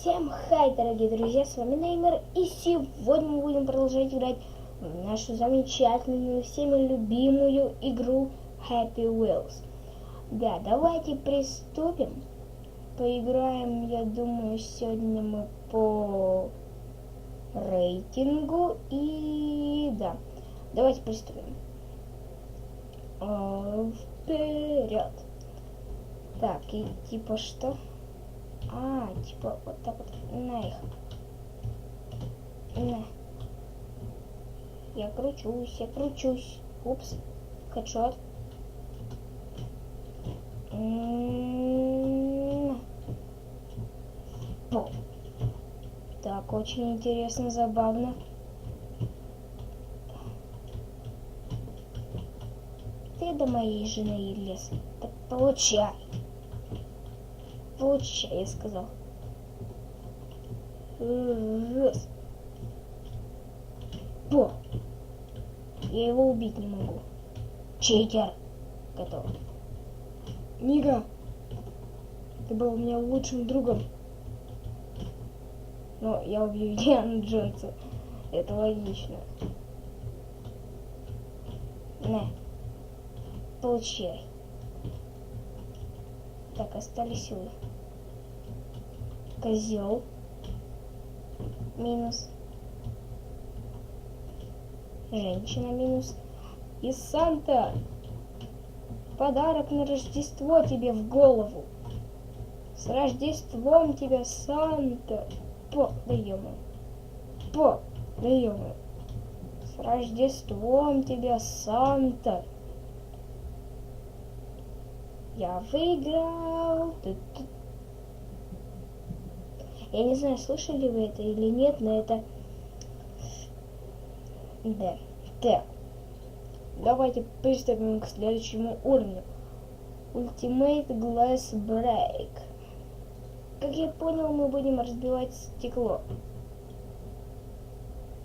Всем хай, дорогие друзья, с вами Неймер, и сегодня мы будем продолжать играть в нашу замечательную, всеми любимую игру Happy Wheels. Да, давайте приступим. Поиграем, я думаю, сегодня мы по рейтингу, и да, давайте приступим. А, Вперед! Так, и типа что? А, типа вот так вот на их. На. Я кручусь, я кручусь. Упс. Хедшот. Так, очень интересно, забавно. Ты до моей жены лез. Так получай. Получай, я сказал. Раз. По. Я его убить не могу. Читер. Готов. Мига. Ты был у меня лучшим другом. Но я убью Диану Джонса. Это логично. На. Получай. Так, остались силы. Козел. Минус. Женщина минус. И Санта. Подарок на Рождество тебе в голову. С Рождеством тебя, Санта. По, да ё По, да ё С Рождеством тебя, Санта. Я выиграл. Я не знаю, слышали вы это или нет, но это... Да. Так. Давайте приступим к следующему уровню. Ultimate Glass Break. Как я понял, мы будем разбивать стекло.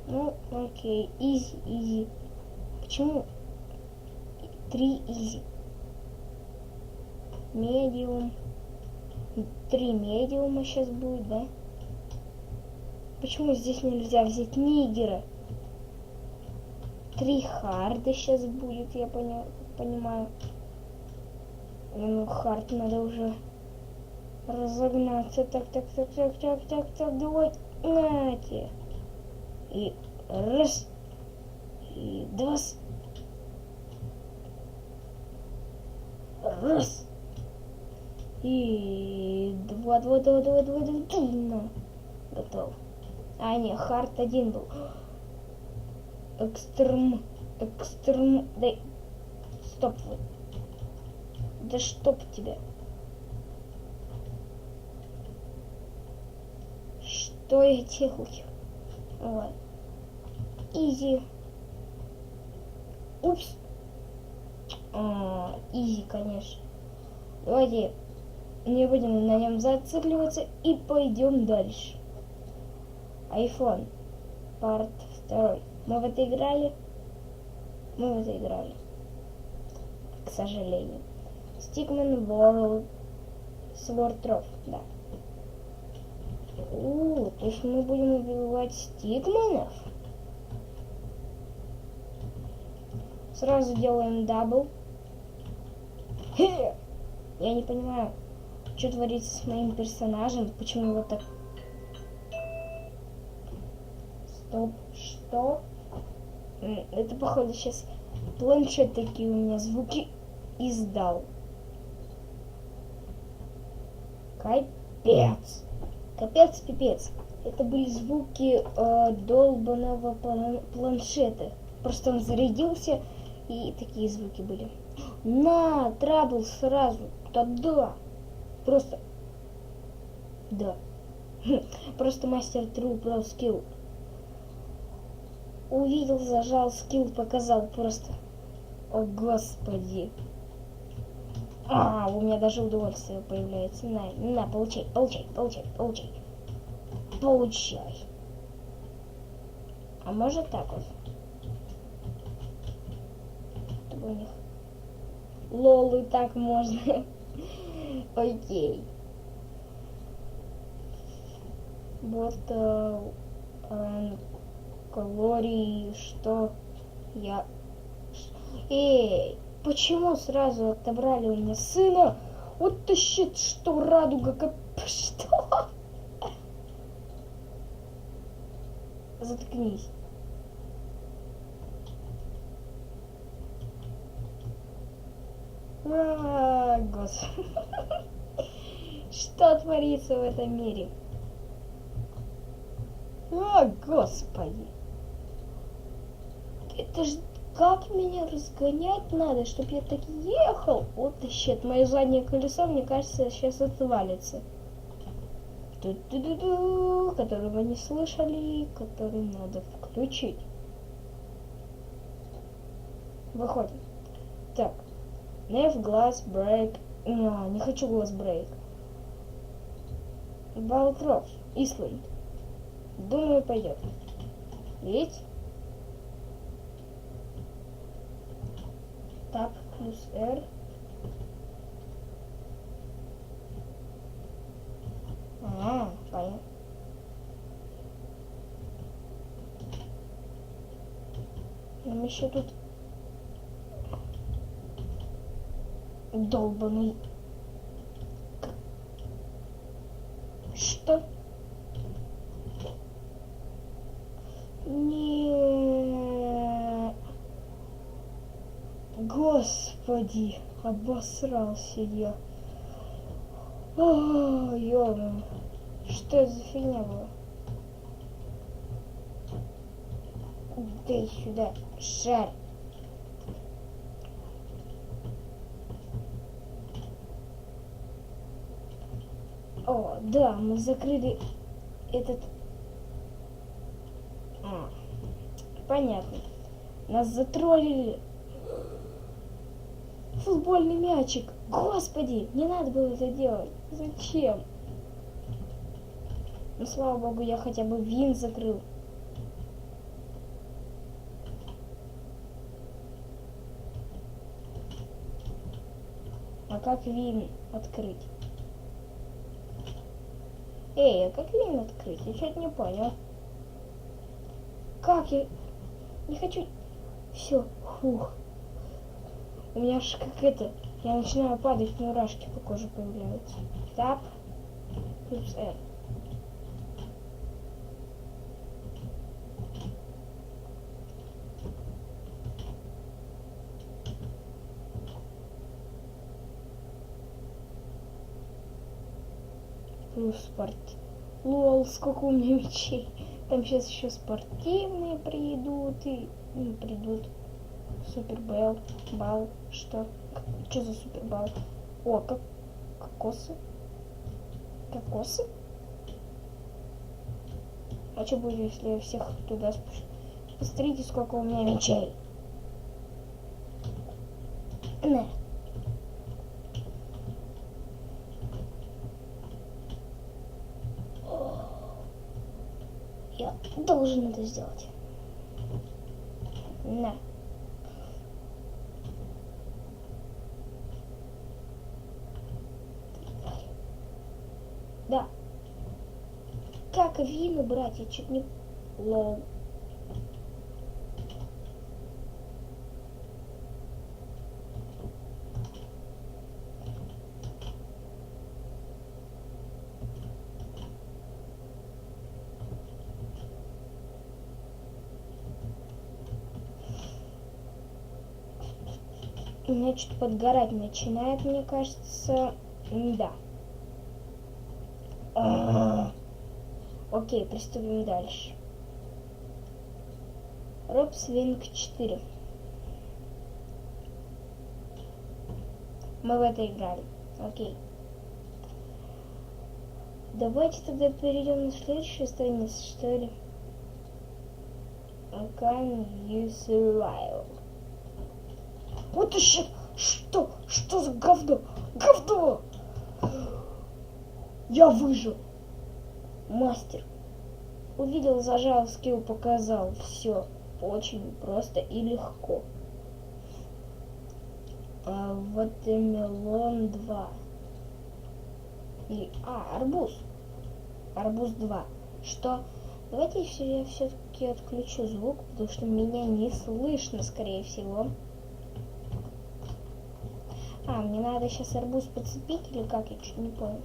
Ну, окей. Изи, изи. Почему? Три изи медиум. Три медиума сейчас будет, да? Почему здесь нельзя взять нигера? Три харда сейчас будет, я поня понимаю. Ну, хард надо уже разогнаться. Так, так, так, так, так, так, так, давай, нате. И раз, и два, раз. И два, два, два, два, два, два, два, готов. А, не, хард один был. Экстрем, экстрем, дай, стоп. Да чтоб тебя. Что я делаю? Вот. Изи. Упс. А, изи, конечно. Давайте не будем на нем зацикливаться и пойдем дальше. iPhone. Парт второй. Мы в это играли? Мы в это играли. К сожалению. Stickman World Trophy, да. У, то есть мы будем убивать стикменов? Сразу делаем дабл. Я не понимаю что творится с моим персонажем, почему его так... Стоп, что? Это, походу, сейчас планшет такие у меня звуки издал. Капец. Капец, пипец. Это были звуки э, долбанного планшета. Просто он зарядился, и такие звуки были. На, трабл сразу. Да-да. Просто... Да. Просто мастер тру про скилл. Увидел, зажал, скилл показал просто. О, господи. А, у меня даже удовольствие появляется. На, на, получай, получай, получай, получай. Получай. А может так вот? Чтобы у них... Лол, и так можно. Окей. And Glory, что я... Эй, почему сразу отобрали у меня сына? Вот ты щит, что радуга, как... Что? Заткнись. А, господи. Что творится в этом мире? О, господи. Это ж как меня разгонять надо, чтобы я так ехал? Вот и щет, мое заднее колесо, мне кажется, сейчас отвалится. Ту-ту-ду-ду, который вы не слышали, который надо включить. Выходим. Так. Неф, глаз, брейк. А, не хочу глаз брейк. Балкроф, Исланд. Думаю, пойдет. Ведь? Тап плюс R. А, понятно. Нам еще тут долбанный. Что? Не. Господи, обосрался я. О, ё Что это за фигня была? Дай сюда, шарь. О, да, мы закрыли этот... А, понятно. Нас затроллили. Футбольный мячик. Господи, не надо было это делать. Зачем? Ну, слава богу, я хотя бы вин закрыл. А как вин открыть? Эй, а как вин открыть? Я что-то не понял. Как я... Не хочу... Все, фух. У меня аж как это... Я начинаю падать, мурашки по коже появляются. Тап. Плюс R. плюс спорт. Лол, сколько у меня мечей. Там сейчас еще спортивные придут и ну, придут. Супербел, бал, что? Что за супербал? О, как кокосы. Кокосы? А что будет, если я всех туда спущу? Посмотрите, сколько у меня мечей. На. Я должен это сделать. На. Да. Вину брать? Я чуть не... Лол. У меня что-то подгорать начинает, мне кажется. Да. Окей, приступим дальше. Роб Свинг 4. Мы в это играли. Окей. Давайте тогда перейдем на следующую страницу, что ли. Can you survive? Вот еще что? Что за говно? Говно! Я выжил. Мастер. Увидел, зажал, скилл показал. Все очень просто и легко. А, вот и мелон 2. И, а, арбуз. Арбуз 2. Что? Давайте я все-таки отключу звук, потому что меня не слышно, скорее всего. А, мне надо сейчас арбуз подцепить или как? Я чуть не понял.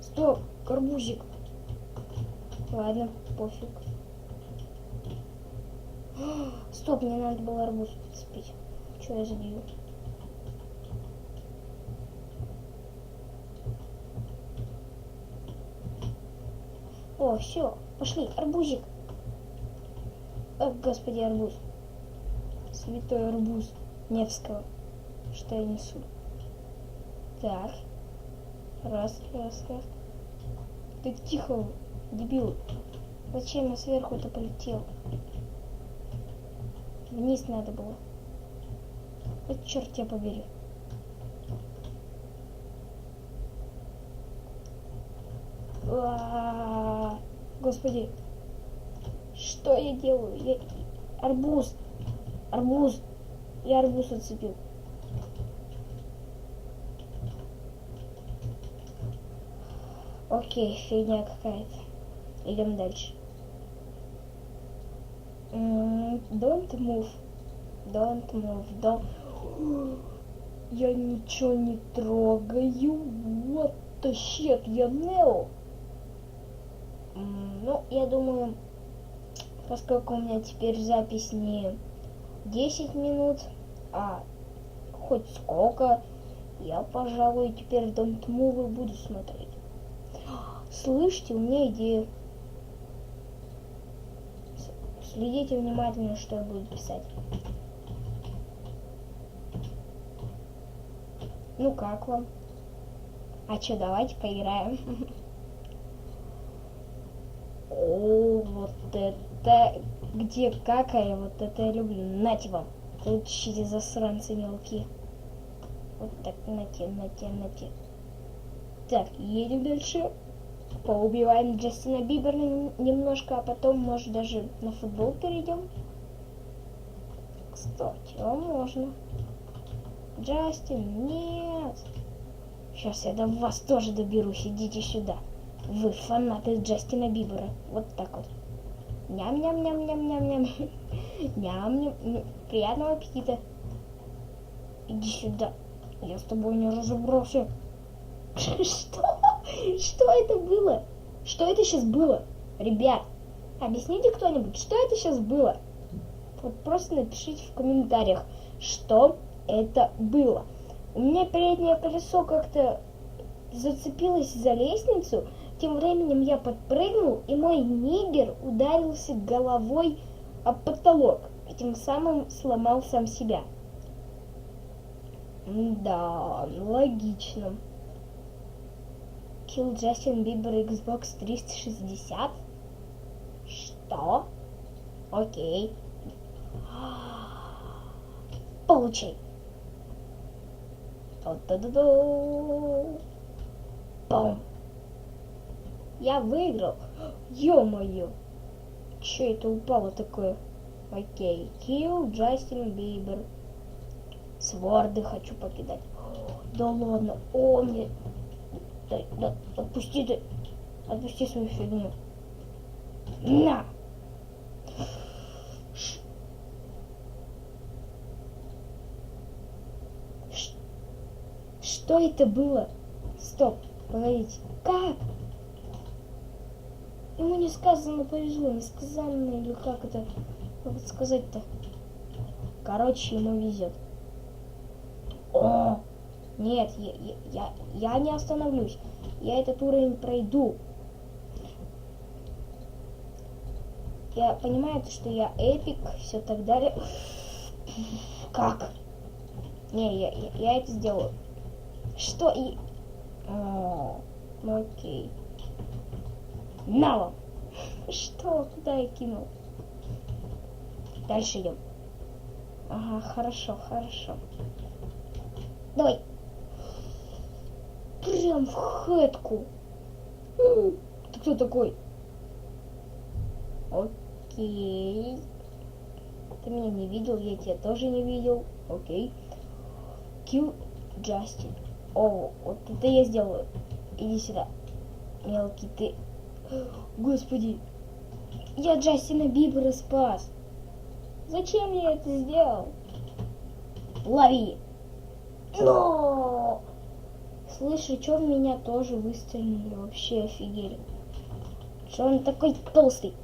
Стоп, арбузик. Ладно, пофиг. Стоп, мне надо было арбуз подцепить. Что я забью? О, все, пошли, арбузик. О, господи, арбуз. Святой арбуз Невского. Что я несу? Так. Раз, раз, раз. Ты тихо, дебил. Зачем я сверху-то полетел? Вниз надо было. Вот черт тебя побери. А, господи, что я делаю? Я... Арбуз, арбуз, я арбуз отцепил. Окей, фигня какая-то. Идем дальше. Don't move. Don't move. Don't... Я ничего не трогаю. Вот the shit, я Нео. Ну, я думаю, поскольку у меня теперь запись не 10 минут, а хоть сколько, я, пожалуй, теперь Don't Move буду смотреть. Слышите, у меня идея. Следите внимательно, что я буду писать. Ну как вам? А что, давайте поиграем. О, вот это... Где какая, вот это я люблю. Нате вам. Получите засранцы мелкие. Вот так, нате, нате, нате. Так, едем дальше поубиваем Джастина Бибера немножко, а потом, может, даже на футбол перейдем. Кстати, а можно. Джастин, нет. Сейчас я до вас тоже доберусь, идите сюда. Вы фанаты Джастина Бибера. Вот так вот. Ням-ням-ням-ням-ням-ням. Ням-ням. Приятного аппетита. Иди сюда. Я с тобой не разобрался. Что? Что это было? Что это сейчас было? Ребят, объясните кто-нибудь, что это сейчас было? Вот просто напишите в комментариях, что это было. У меня переднее колесо как-то зацепилось за лестницу, тем временем я подпрыгнул, и мой нигер ударился головой об потолок, и тем самым сломал сам себя. Да, логично. Kill Justin Bieber Xbox 360? Что? Окей. Получай. Бум. Я выиграл. Ё-моё. Че это упало такое? Окей. Kill Джастин Бибер. Сворды хочу покидать. Да ладно. О, мне отпусти ты. Отпусти свою фигню. На! Что это было? Стоп, погодите. Как? Ему не сказано повезло, не сказано, или как это сказать-то? Короче, ему везет. О! Нет, я, я, я не остановлюсь. Я этот уровень пройду. Я понимаю, что я эпик, все так далее. Как? Не, я, я, я это сделаю. Что и... О, окей. На вам! Что? Куда я кинул? Дальше идем. Ага, хорошо, хорошо. Давай прям в хэтку. Ты кто такой? Окей. Ты меня не видел, я тебя тоже не видел. Окей. Кью Джастин. О, вот это я сделаю. Иди сюда. Мелкий ты. Господи, я Джастина Бибера спас. Зачем я это сделал? Лови. Но! Слышь, что в меня тоже выстрелили? Вообще офигели. Что он такой толстый?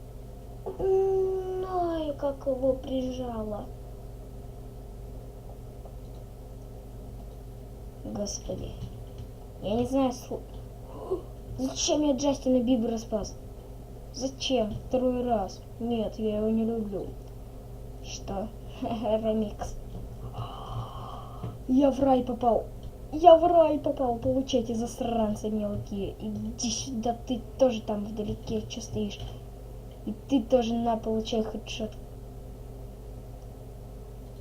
Ой, как его прижало. Господи. Я не знаю, слу... зачем я Джастина Бибера спас? Зачем? Второй раз. Нет, я его не люблю. Что? Ремикс. Я в рай попал. Я в рай попал. Получайте, засранцы мелкие. Иди сюда, ты тоже там вдалеке, что стоишь. И ты тоже на, получай хедшот.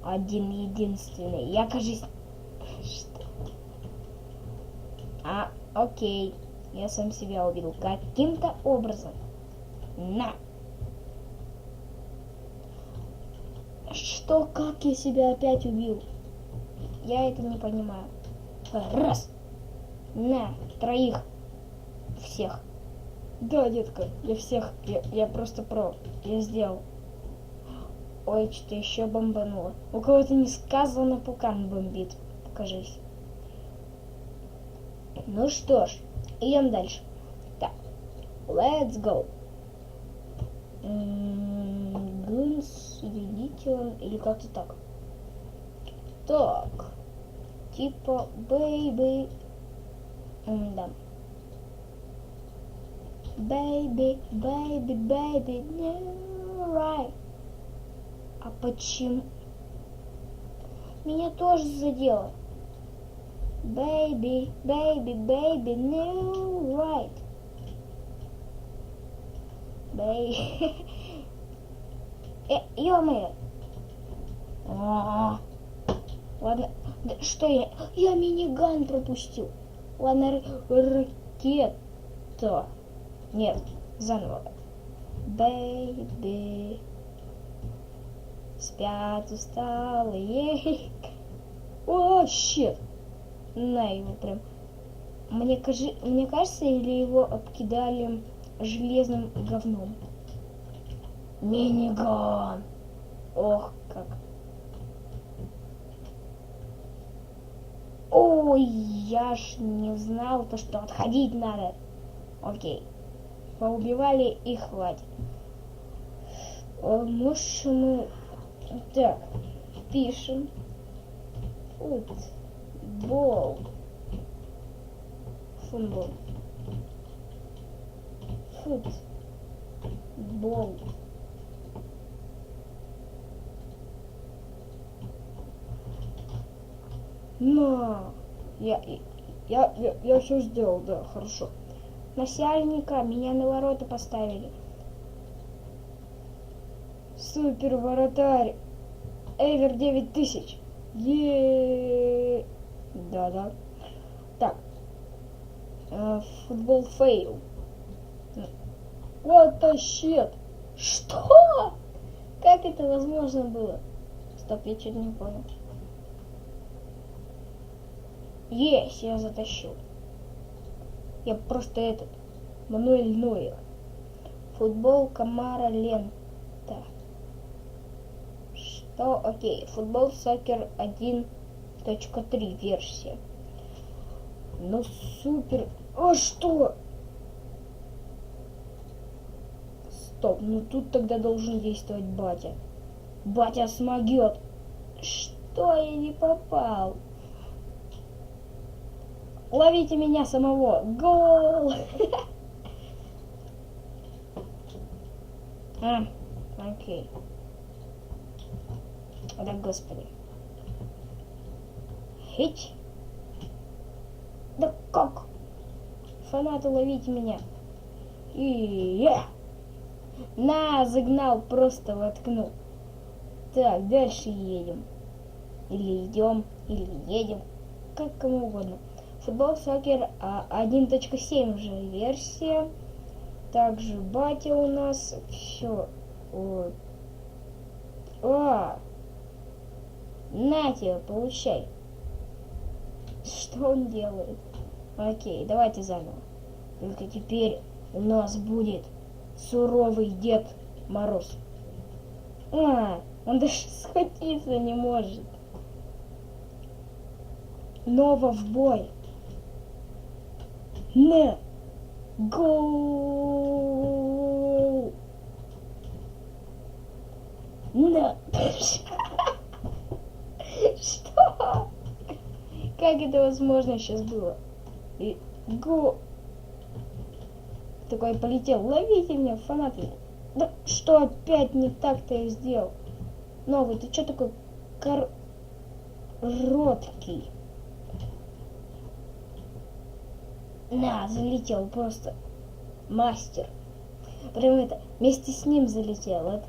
Один единственный. Я, кажись... Что? А, окей. Я сам себя убил. Каким-то образом. На. Что, как я себя опять убил? Я это не понимаю. Раз. На, троих. Всех. Да, детка, я всех, я, я просто про, я сделал. Ой, что-то еще бомбануло. У кого-то несказанно пукан бомбит. Покажись. Ну что ж, идем дальше. Так, let's go. Гунс или он или как-то так. Так, типа, baby, да. Baby, baby, baby, no right. А почему? Меня тоже задело. Baby, baby, baby, no right. Baby. э, ё-моё. Ладно, да что я... Я миниган пропустил. Ладно, ракета. Нет, заново. Бэйби. Спят усталые. О, щит. На его прям. Мне, кажи, мне кажется, или его обкидали железным говном. Миниган. Ох, как. Ой, я ж не знал, то что отходить надо. Окей поубивали и хватит. Может мы... Так, пишем. Футбол. Футбол. Футбол. Но я, я, я, я все сделал, да, хорошо. Насяльника меня на ворота поставили. Супер воротарь. Эвер 9000. Е. Да-да. Так. Э, футбол фейл. What the shit? Что? Как это возможно было? Стоп, я что-то не понял. Есть, я затащил. Я просто этот, Мануэль Нойер. Футбол Камара Лента. Что? Окей. Футбол Сокер 1.3 версия. Ну супер. А что? Стоп, ну тут тогда должен действовать батя. Батя смогет. Что я не попал? Ловите меня самого. Гол! А, окей. Да, господи. Хить. Да как? Фанаты, ловите меня. И я. На, загнал, просто воткнул. Так, дальше едем. Или идем, или едем. Как кому угодно. Футбол Сокер 1.7 уже версия. Также батя у нас. Все. Вот. А! На тебе, получай. Что он делает? Окей, давайте заново. Только теперь у нас будет суровый Дед Мороз. А, он даже схватиться не может. Нова в бой. Не. Гол. На. Что? Как это возможно сейчас было? И го... Такой полетел. Ловите меня, фанаты. Да что опять не так-то я сделал? Новый, ты что такой короткий? На, залетел просто. Мастер. Прям это, вместе с ним залетел. Это,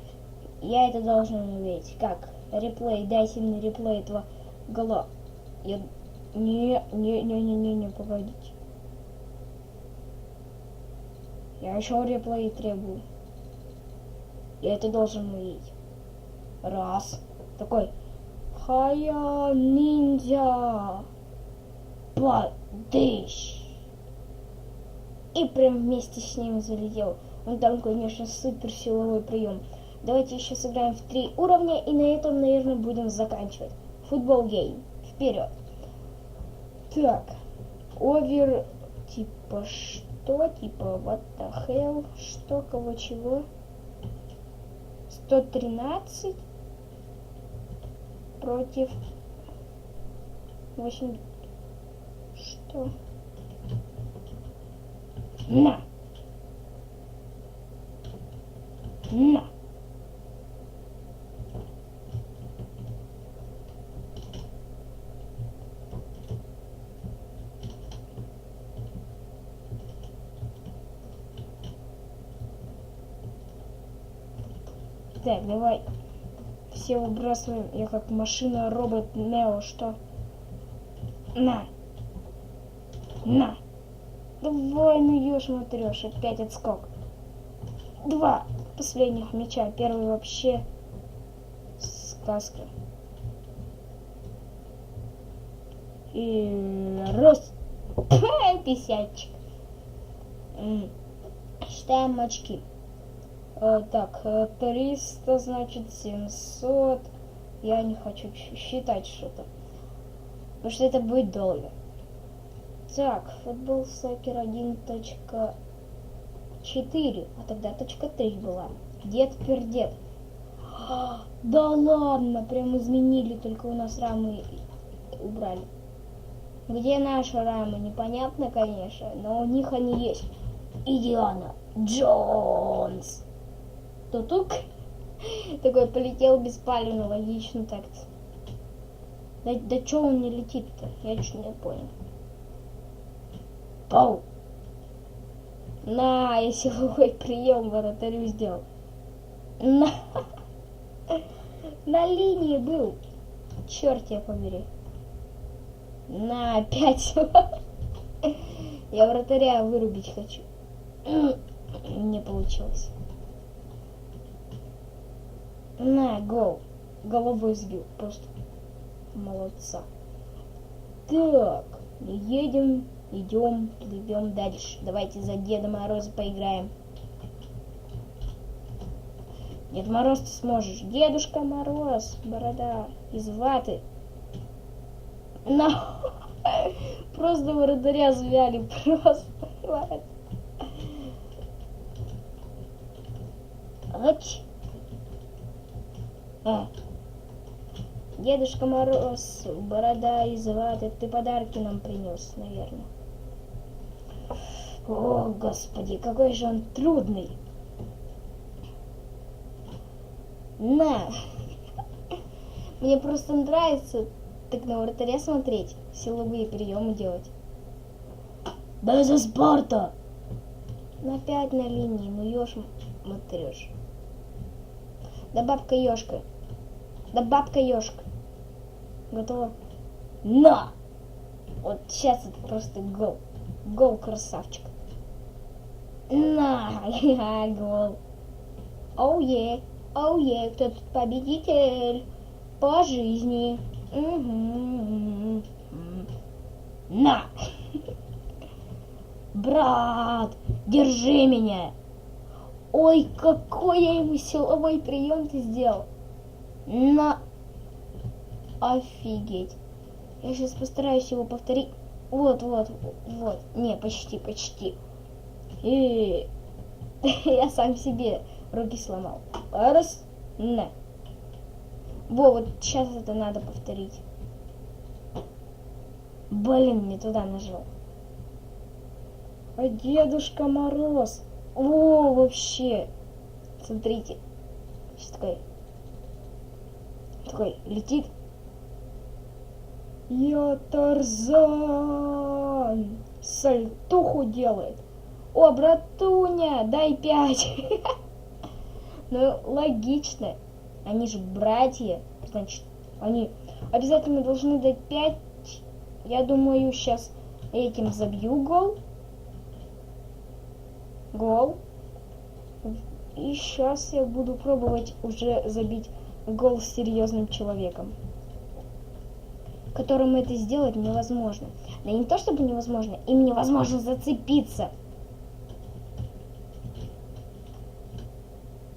я это должен увидеть. Как? Реплей, дайте мне реплей этого гола. Я... Не, не, не, не, не, не, погодите. Я еще реплей требую. Я это должен увидеть. Раз. Такой. Хая ниндзя. Подыщ. И прям вместе с ним залетел. Он там, конечно, супер силовой прием. Давайте еще сыграем в три уровня, и на этом, наверное, будем заканчивать. Футбол гейм. Вперед. Так. Овер, типа что? Типа what the hell? Что, кого, чего? 113 против 8... Что? На! На! Так, давай все выбрасываем. Я как машина, робот, Нео, что? На! На! Ну ешь, матрешь, опять отскок. Два последних мяча. Первый вообще сказка. И раз. Писячик. Считаем очки. Э, так, 300, э, значит, 700. Я не хочу считать что-то. Потому что это будет долго. Так, футбол сокер 1.4. А тогда точка 3 была. Дед пердед. Да ладно, прям изменили, только у нас рамы убрали. Где наши рамы, непонятно, конечно, но у них они есть. Идиана Джонс тутук. Такой полетел беспалевно, логично так-то. Да, да чё он не летит-то? Я чуть не понял. Пау! На, я силовой прием вратарю сделал. На, на линии был. Черт я побери. На, опять. Я вратаря вырубить хочу. Не получилось. На, гол. Головой сбил. Просто молодца. Так, едем, идем, плывем дальше. Давайте за Деда Мороза поиграем. Дед Мороз, ты сможешь. Дедушка Мороз, борода из ваты. На, просто вратаря звяли, просто. Ать. А. Дедушка Мороз, борода из ваты, ты подарки нам принес, наверное. О, господи, какой же он трудный. На. Мне просто нравится так на вратаря смотреть, силовые приемы делать. Да за спорта! На пять на линии, ну ешь, матрешь. Да бабка ёшка. Да бабка ёшка. Готово? На! Вот сейчас это просто гол. Гол, красавчик. На! гол. Оу е, оу е, кто тут победитель? По жизни. На! Брат, Держи меня! Ой, какой я ему силовой прием ты сделал! На... Офигеть. Я сейчас постараюсь его повторить. Вот, вот, вот. Не, почти, почти. И я сам себе руки сломал. Раз, на. Во, вот сейчас это надо повторить. Блин, не туда нажал. А Дедушка Мороз. О, вообще. Смотрите. Сейчас такой. Такой летит. Я Тарзан. Сальтуху делает. О, братуня, дай пять. Ну, логично. Они же братья. Значит, они обязательно должны дать пять. Я думаю, сейчас этим забью гол. Гол. И сейчас я буду пробовать уже забить гол с серьезным человеком. Которым это сделать невозможно. Да не то чтобы невозможно, им невозможно зацепиться.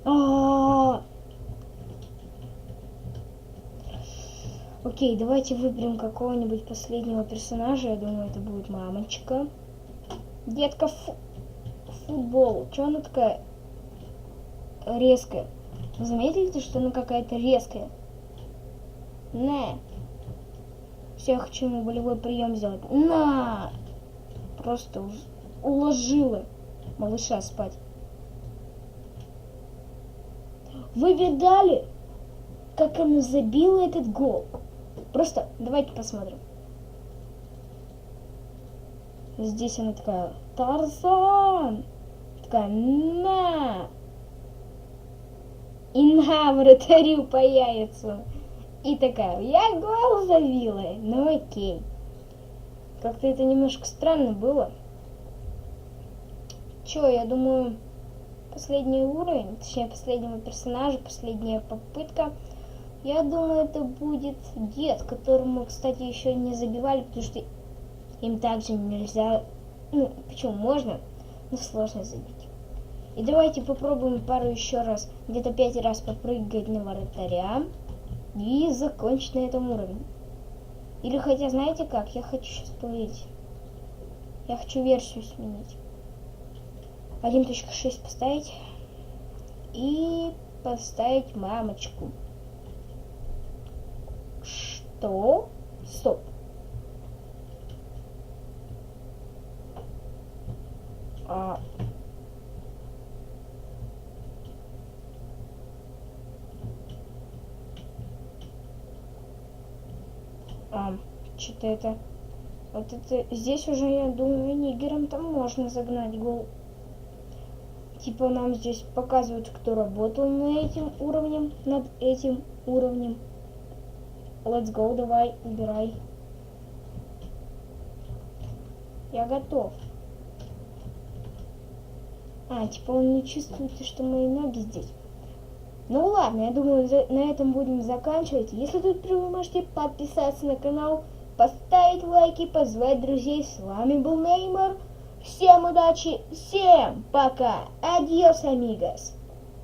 А! Окей, давайте выберем какого-нибудь последнего персонажа. Я думаю, это будет мамочка. Детка фу футбол. Че она такая резкая? Вы заметили, что она какая-то резкая? Не. Все, я хочу ему болевой прием сделать. На! Просто уложила малыша спать. Вы видали, как она забила этот гол? Просто давайте посмотрим. Здесь она такая, Тарзан! Такая, на! И на вратарю по яйцу. И такая, я гол забила. Ну окей. Как-то это немножко странно было. Чё, я думаю, последний уровень, точнее последнего персонажа, последняя попытка. Я думаю, это будет дед, которому, кстати, еще не забивали, потому что им также нельзя, ну, почему можно, но сложно забить. И давайте попробуем пару еще раз, где-то пять раз попрыгать на вратаря и закончить на этом уровне. Или хотя, знаете как, я хочу сейчас проверить. Я хочу версию сменить. 1.6 поставить. И поставить мамочку. Что? Стоп. А... А, что-то это... Вот это... Здесь уже, я думаю, нигерам там можно загнать гол. Типа нам здесь показывают, кто работал над этим уровнем, над этим уровнем. Let's go, давай, убирай. Я готов. А, типа он не чувствует, что мои ноги здесь. Ну ладно, я думаю, на этом будем заканчивать. Если тут вы можете подписаться на канал, поставить лайки, позвать друзей. С вами был Неймор. Всем удачи, всем пока. Адьос, амигос.